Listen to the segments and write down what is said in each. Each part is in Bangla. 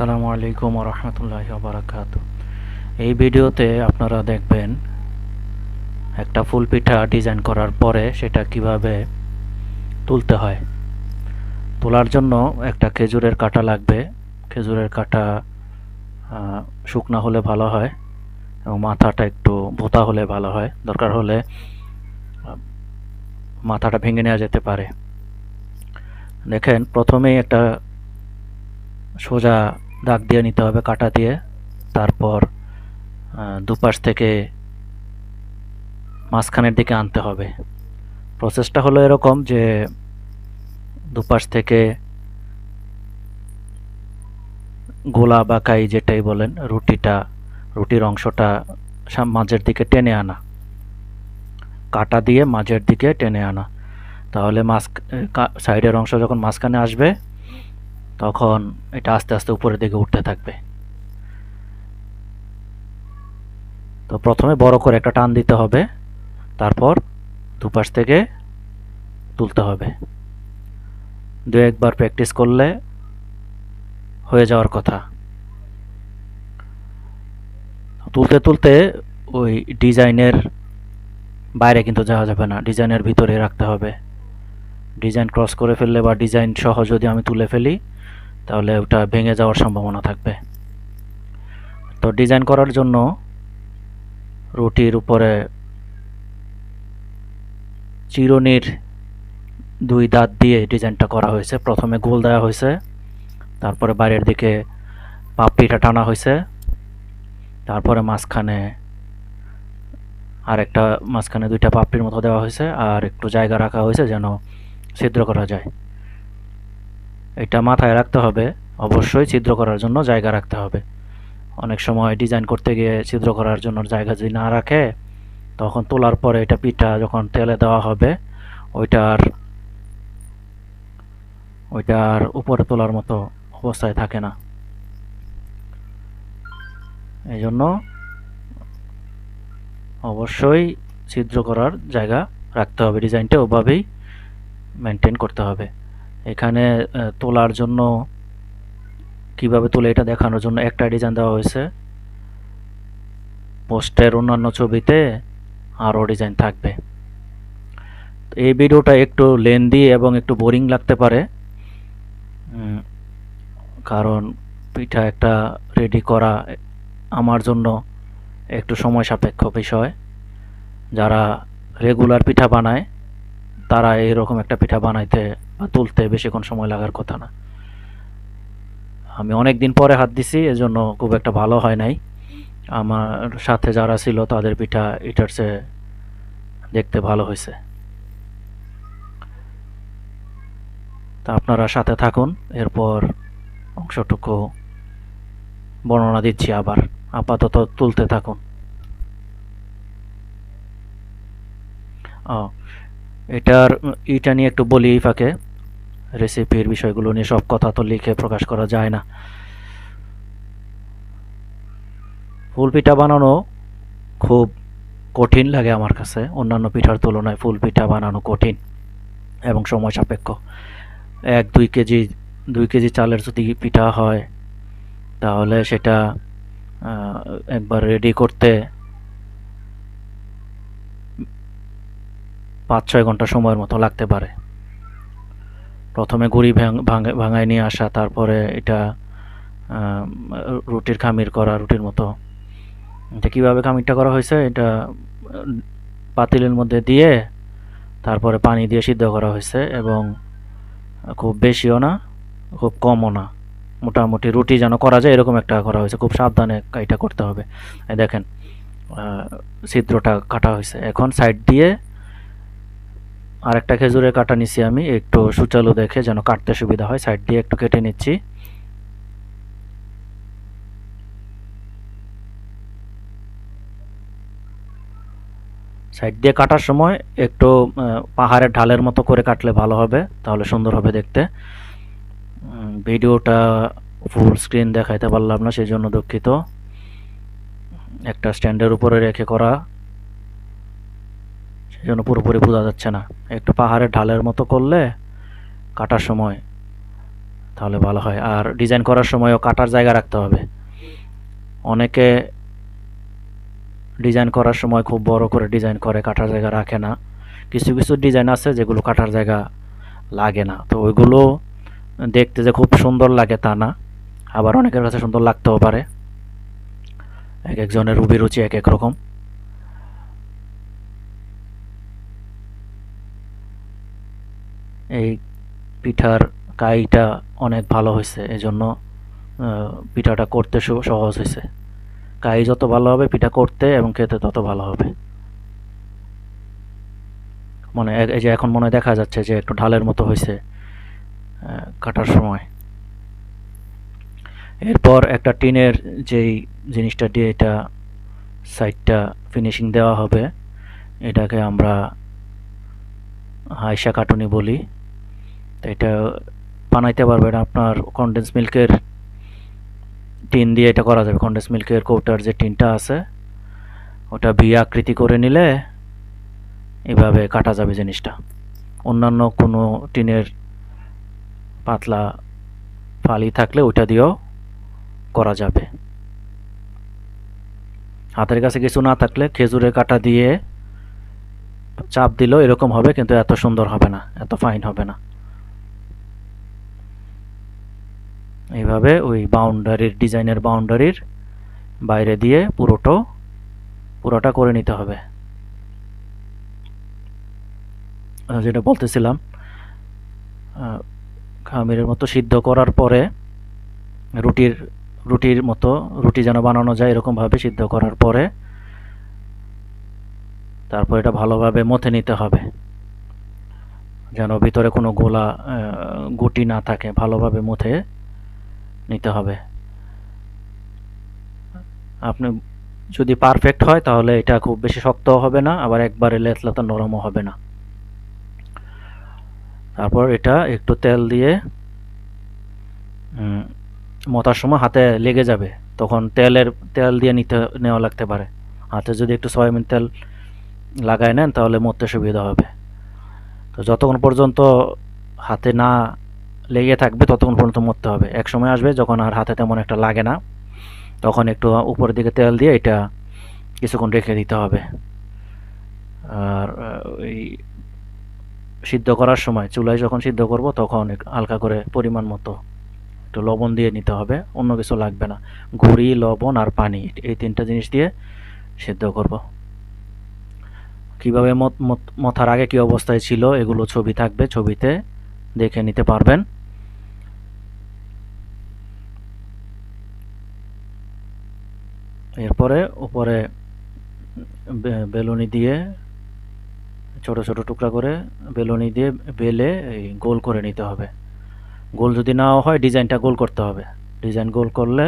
আসসালামু আলাইকুম রহমতুল্লাহ বারাকাত এই ভিডিওতে আপনারা দেখবেন একটা ফুল পিঠা ডিজাইন করার পরে সেটা কীভাবে তুলতে হয়। তোলার জন্য একটা খেজুরের কাটা লাগবে। খেজুরের কাটা শুকনা হলে ভালো হয় এবং মাথাটা একটু ভোতা হলে ভালো হয়। দরকার হলে মাথাটা ভেঙে নেওয়া যেতে পারে। দেখেন, প্রথমেই একটা সোজা দাগ দিয়ে নিতে হবে, কাটা দিয়ে। তারপর দুপাশ থেকে মাঝখানের দিকে আনতে হবে। প্রসেসটা হলো এরকম যে, দুপাশ থেকে গোলা বা কাই যেটাই বলেন, রুটিটা, রুটির অংশটা মাঝের দিকে টেনে আনা। কাটা দিয়ে মাঝের দিকে টেনে আনা। তাহলে মাঝ সাইডের অংশ যখন মাঝখানে আসবে তখন এটা আস্তে আস্তে উপরের দিকে উঠতে থাকবে। তো প্রথমে বড় করে একটা টান দিতে হবে, তারপর দুপাশ থেকে তুলতে হবে। দু একবার প্র্যাকটিস করলে হয়ে যাওয়ার কথা। তুলতে তুলতে ওই ডিজাইনের বাইরে কিন্তু যাওয়া যাবে না, ডিজাইনের ভিতরে রাখতে হবে। ডিজাইন ক্রস করে ফেললে বা ডিজাইন সহ যদি আমি তুলে ফেলি তাহলে ওটা ভেঙে যাওয়ার সম্ভাবনা থাকবে। তো ডিজাইন করার জন্য রুটির উপরে চিরুনির দুই দাঁত দিয়ে ডিজাইনটা করা হয়েছে। প্রথমে গোল দেওয়া হয়েছে, তারপরে বাইরের দিকে পাপড়িটা টানা হয়েছে, তারপরে মাঝখানে আর একটা মাঝখানে দুইটা পাপড়ির মতো দেওয়া হয়েছে, আর একটু জায়গা রাখা হয়েছে যেন ছিদ্র করা যায়। এটা মাথায় রাখতে হবে। অবশ্যই ছিদ্র করার জন্য জায়গা রাখতে হবে। অনেক সময় ডিজাইন করতে গিয়ে ছিদ্র করার জন্য জায়গা যদি না রাখে, তখন তোলার পরে এটা পিঠা যখন তেলে দেওয়া হবে, ওইটার ওইটার উপরে তোলার মতো অবস্থায় থাকে না। এই জন্য অবশ্যই ছিদ্র করার জায়গা রাখতে হবে। ডিজাইনটা ওভাবেই মেনটেন করতে হবে। এখানে তোলার জন্য, কীভাবে তোলে এটা দেখানোর জন্য একটা ডিজাইন দেওয়া হয়েছে। পোস্টের অন্যান্য ছবিতে আরও ডিজাইন থাকবে। এই ভিডিওটা একটু লেন্দি এবং একটু বোরিং লাগতে পারে। কারণ পিঠা একটা রেডি করা আমার জন্য একটু সময় সাপেক্ষ বিষয়। যারা রেগুলার পিঠা বানায়, তারা এরকম একটা পিঠা বানাইতে বা তুলতে বেশিক্ষণ সময় লাগার কথা না। আমি অনেক দিন পরে হাত দিছি, এজন্য খুব একটা ভালো হয় নাই। আমার সাথে যারা ছিল তাদের পিঠা এটার চেয়ে দেখতে ভালো হয়েছে। তা আপনারা সাথে থাকুন, এরপর অংশটুকু বর্ণনা দিচ্ছি আবার। আপাতত তুলতে থাকুন। এটার ইটা নিয়ে একটু বলি ফাঁকে। রেসিপির বিষয়গুলো নিয়ে সব কথা তো লিখে প্রকাশ করা যায় না। ফুল পিঠা বানানো খুব কঠিন লাগে আমার কাছে। অন্যান্য পিঠার তুলনায় ফুল পিঠা বানানো কঠিন এবং সময় সাপেক্ষ। এক, দুই কেজি দুই কেজি চালের যদি পিঠা হয়, তাহলে সেটা একবার রেডি করতে পাঁচ, ছয় ঘণ্টা সময়ের মতো লাগতে পারে। প্রথমে গুড়ি ভাঙ- ভাঙে- ভাঙায় নিয়ে আসা, তারপরে এটা রুটির খামির করা, রুটির মতো। এটা কীভাবে খামিরটা করা হয়েছে, এটা, পাতিলের মধ্যে দিয়ে, তারপরে পানি দিয়ে সিদ্ধ করা হয়েছে এবং খুব বেশিও না, খুব কমও না। মোটামুটি রুটি যেন করা যায়, এরকম একটা করা হয়েছে। খুব সাবধানে এটা করতে হবে। দেখেন ছিদ্রটা কাটা হয়েছে। এখন সাইড দিয়ে আরেকটা খেজুরের কাটা নিচ্ছি আমি, একটু সুচালু দেখে যেন কাটতে সুবিধা হয়। সাইড দিয়ে একটু কেটে নিচ্ছি। সাইড দিয়ে কাটার সময় একটু পাহাড়ের ঢালের মতো করে কাটলে ভালো হবে, তাহলে সুন্দর হবে দেখতে। ভিডিওটা ফুল স্ক্রিন দেখাইতে পারলাম না সেই জন্য দুঃখিত। একটা স্ট্যান্ডের উপরে রেখে করা। জন্য পুরোপুরি বোঝা যাচ্ছে না। একটু পাহাড়ের ঢালের মতো করলে কাটার সময় তাহলে ভালো হয়। আর ডিজাইন করার সময়ও কাটার জায়গা রাখতে হবে। অনেকে ডিজাইন করার সময় খুব বড় করে ডিজাইন করে, কাটার জায়গা রাখে না। কিছু কিছু ডিজাইন আছে যেগুলো কাটার জায়গা লাগে না। তো ওইগুলো দেখতে যে খুব সুন্দর লাগে তা না। আবার অনেকের কাছে সুন্দর লাগতেও পারে। এক একজনের অভিরুচি এক এক রকম। এই পিঠার কাইটা অনেক ভালো হয়েছে এই জন্য পিঠাটা করতে সহজ হয়েছে। কাই যত ভালো হবে, পিঠা করতে এবং খেতে তত ভালো হবে। মনে এই যে এখন মনে দেখা যাচ্ছে যে একটু ঢালের মতো হয়েছে কাটার সময়। এরপর একটা টিনের যেই জিনিসটা দিয়ে এটা সাইডটা ফিনিশিং দেওয়া হবে, এটাকে আমরা হাইসা কাটুনি বলি। তো এটা বানাইতে পারবেন আপনার কনডেন্স মিল্কের টিন দিয়ে এটা করা যাবে। কনডেন্স মিল্কের কৌটার যে টিনটা আছে, ওটা ভি আকৃতি করে নিলে এভাবে কাটা যাবে জিনিসটা। অন্যান্য কোনো টিনের পাতলা ফালি থাকলে ওইটা দিয়েও করা যাবে। হাতের কাছে কিছু না থাকলে খেজুরের কাটা দিয়ে চাপ দিলেও এরকম হবে, কিন্তু এত সুন্দর হবে না, এত ফাইন হবে না। এইভাবে ওই বাউন্ডারির ডিজাইনের বাউন্ডারির বাইরে দিয়ে পুরোটো, পুরোটা করে নিতে হবে। যেটা বলতেছিলাম খামিরের মতো সিদ্ধ করার পরে রুটির রুটির মতো রুটি যেন বানানো যায় এরকমভাবে সিদ্ধ করার পরে তারপর এটা ভালোভাবে মথে নিতে হবে। যেন ভিতরে কোনো গোলা গুটি না থাকে, ভালোভাবে মুথে নিতে হবে। আপনি যদি পারফেক্ট হয়, তাহলে এটা খুব বেশি শক্তও হবে না, আবার একবারে লেতলাতা নরমও হবে না। তারপর এটা একটু তেল দিয়ে মতার সময় হাতে লেগে যাবে, তখন তেলের, তেল দিয়ে নিতে, নেওয়া লাগতে পারে। হাতে যদি একটু সয়াবিন তেল লাগায় নেন, তাহলে মরতে সুবিধা হবে। তো যতক্ষণ পর্যন্ত হাতে না লেগে থাকবে ততক্ষণ পর্যন্ত মরতে হবে। এক সময় আসবে যখন আর হাতে তেমন একটা লাগে না। তখন একটু উপরের দিকে তেল দিয়ে এটা কিছুক্ষণ রেখে দিতে হবে। আর ওই সিদ্ধ করার সময় চুলায় যখন সিদ্ধ করব তখন হালকা করে পরিমাণ মতো একটু লবণ দিয়ে নিতে হবে। অন্য কিছু লাগবে না। ঘুড়ি লবণ আর পানি, এই তিনটা জিনিস দিয়ে সিদ্ধ করব। কীভাবে মথার আগে কী অবস্থায় ছিল এগুলো ছবি থাকবে, ছবিতে দেখে নিতে পারবেন। এরপরে উপরে বেলুনি দিয়ে ছোট ছোট টুকরা করে বেলুনি দিয়ে বেলে এই গোল করে নিতে হবে। গোল যদি নাও হয়, ডিজাইনটা গোল করতে হবে। ডিজাইন গোল করলে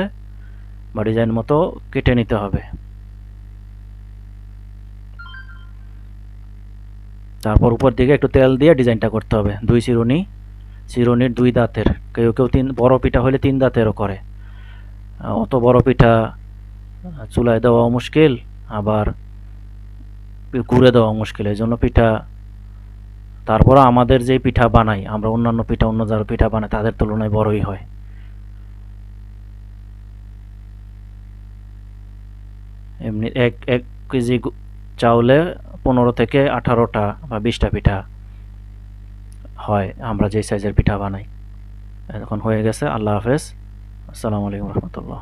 বা ডিজাইন মতো কেটে নিতে হবে। তারপর উপর দিকে একটু তেল দিয়ে ডিজাইনটা করতে হবে। দুই চিরুনি চিরুনির দুই দাঁতের। কেউ কেউ তিন, বড় পিঠা হলে তিন দাঁতেরও করে। অত বড় পিঠা চুলায় দেওয়া মুশকিল, আবার ঘুরে দেওয়া মুশকিল। এই জন্য পিঠা তারপর আমাদের যে পিঠা বানাই, আমরা অন্যান্য পিঠা, অন্য যারা পিঠা বানাই তাদের তুলনায় বড়ই হয়। এমনি এক এক কেজি চাউলে পনেরো থেকে আঠারোটা বা বিশটা পিঠা হয়, আমরা যে সাইজের পিঠা বানাই। এখন হয়ে গেছে, আল্লাহ হাফেজ। আসসালামু আলাইকুম রহমতুল্লাহ।